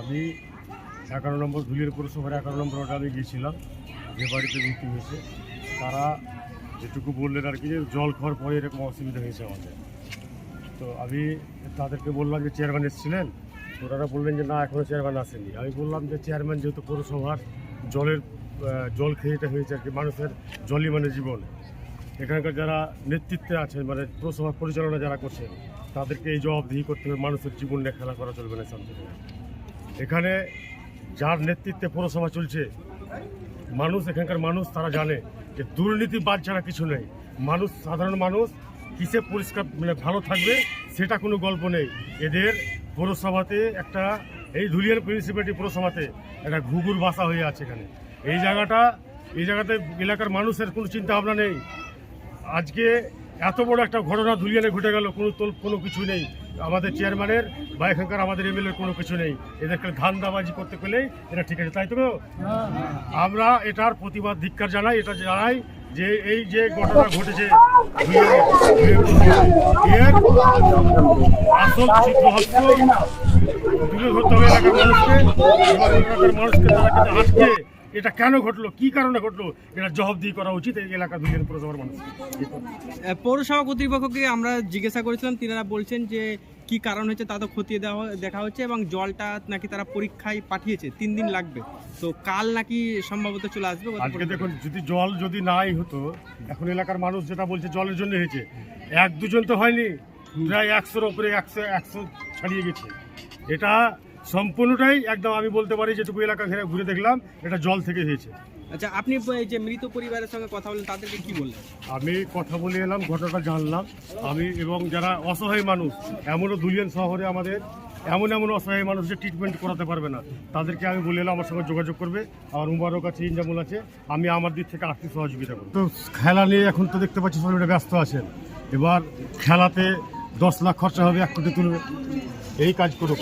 আমি এগারো নম্বর ধুলিয়ার পৌরসভার এগারো নম্বর ওটা আমি গিয়েছিলাম। যে বাড়িতে মৃত্যু হয়েছে, তারা যেটুকু বললেন আর কি যে জল খাওয়ার পরে এরকম অসুবিধা হয়েছে আমাদের। তো আমি তাদেরকে বললাম যে চেয়ারম্যান এসেছিলেন ওনারা বললেন যে না এখনও চেয়ারম্যান আসেনি। আমি বললাম যে চেয়ারম্যান যেহেতু পৌরসভার, জলের জল খেয়ে এটা হয়েছে আর কি, মানুষের জলই মানে জীবন। এখানকার যারা নেতৃত্বে আছেন মানে পৌরসভা পরিচালনা যারা করছেন, তাদেরকে এই জবাবদিহি করতে হবে, মানুষের জীবন নিয়ে খেলা করা চলবে না শান্তি এখানে যার নেতৃত্বে পৌরসভা চলছে, মানুষ, এখানকার মানুষ, তারা জানে যে দুর্নীতি বাদ ছাড়া কিছু নেই। মানুষ, সাধারণ মানুষ, কিসে পরিষ্কার মানে ভালো থাকবে, সেটা কোনো গল্প নেই। এদের পৌরসভাতে একটা, এই ধুলিয়ান মিউনিসিপ্যালিটি পৌরসভাতে একটা ঘুঘুর বাসা হয়ে আছে এখানে। এই জায়গাটা, এই জায়গাতে এলাকার মানুষের কোনো চিন্তা ভাবনা নেই। আজকে এত বড় একটা ঘটনা ধুলিয়ানে ঘটে গেল, কোনো তোল কোনো কিছু নেই। আমাদের চেয়ারম্যানের বা এখানকার আমাদের এমএলএর কোনো কিছু নেই। এদেরকে ধান্দাবাজি করতে পেলেই এটা ঠিক আছে, তাই তো? আমরা এটার প্রতিবাদ, ধিক্কার জানাই, এটা জানাই যে এই যে ঘটনা ঘটেছে হবে মানুষকে মানুষকে তারা কিন্তু আজকে এটা কেন ঘটলো? কি কারণে ঘটলো? এটা জবাবদিহি করা উচিত এই এলাকার দুজন পৌরসভার মানুষ। পৌরসভা কর্তৃপক্ষকে আমরা জিজ্ঞাসা করেছিলাম তিনারা বলছেন যে কি কারণ হচ্ছে তা তো খতিয়ে দেওয়া দেখা হচ্ছে এবং জলটা নাকি তারা পরীক্ষায় পাঠিয়েছে তিন দিন লাগবে। তো কাল নাকি সম্ভবত চলে আসবে আজকে দেখুন যদি জল যদি নাই হতো এখন এলাকার মানুষ যেটা বলছে জলের জন্য হয়েছে। এক দুজন তো হয়নি প্রায় একশোর ওপরে একশো একশো ছাড়িয়ে গেছে। এটা সম্পূর্ণটাই একদম আমি বলতে পারি যেটুকু এলাকা ঘিরে ঘুরে দেখলাম এটা জল থেকে হয়েছে। আচ্ছা আপনি এই যে মৃত পরিবারের সঙ্গে কথা বলেন তাদেরকে কি বললেন? আমি কথা বলে এলাম ঘটনাটা জানলাম। আমি এবং যারা অসহায় মানুষ এমনও দুলিয়ান শহরে আমাদের এমন এমন অসহায় মানুষ যে ট্রিটমেন্ট করাতে পারবে না। তাদেরকে আমি বলে এলাম আমার সঙ্গে যোগাযোগ করবে। আমার মুবারক আছে ইনজামুল আছে। আমি আমার দিক থেকে আর্থিক সহযোগিতা করব। তো খেলা নিয়ে এখন তো দেখতে পাচ্ছি সবাই ব্যস্ত আছেন। এবার খেলাতে দশ লাখ খরচা হবে এক কোটি তুলবে। এই কাজ করব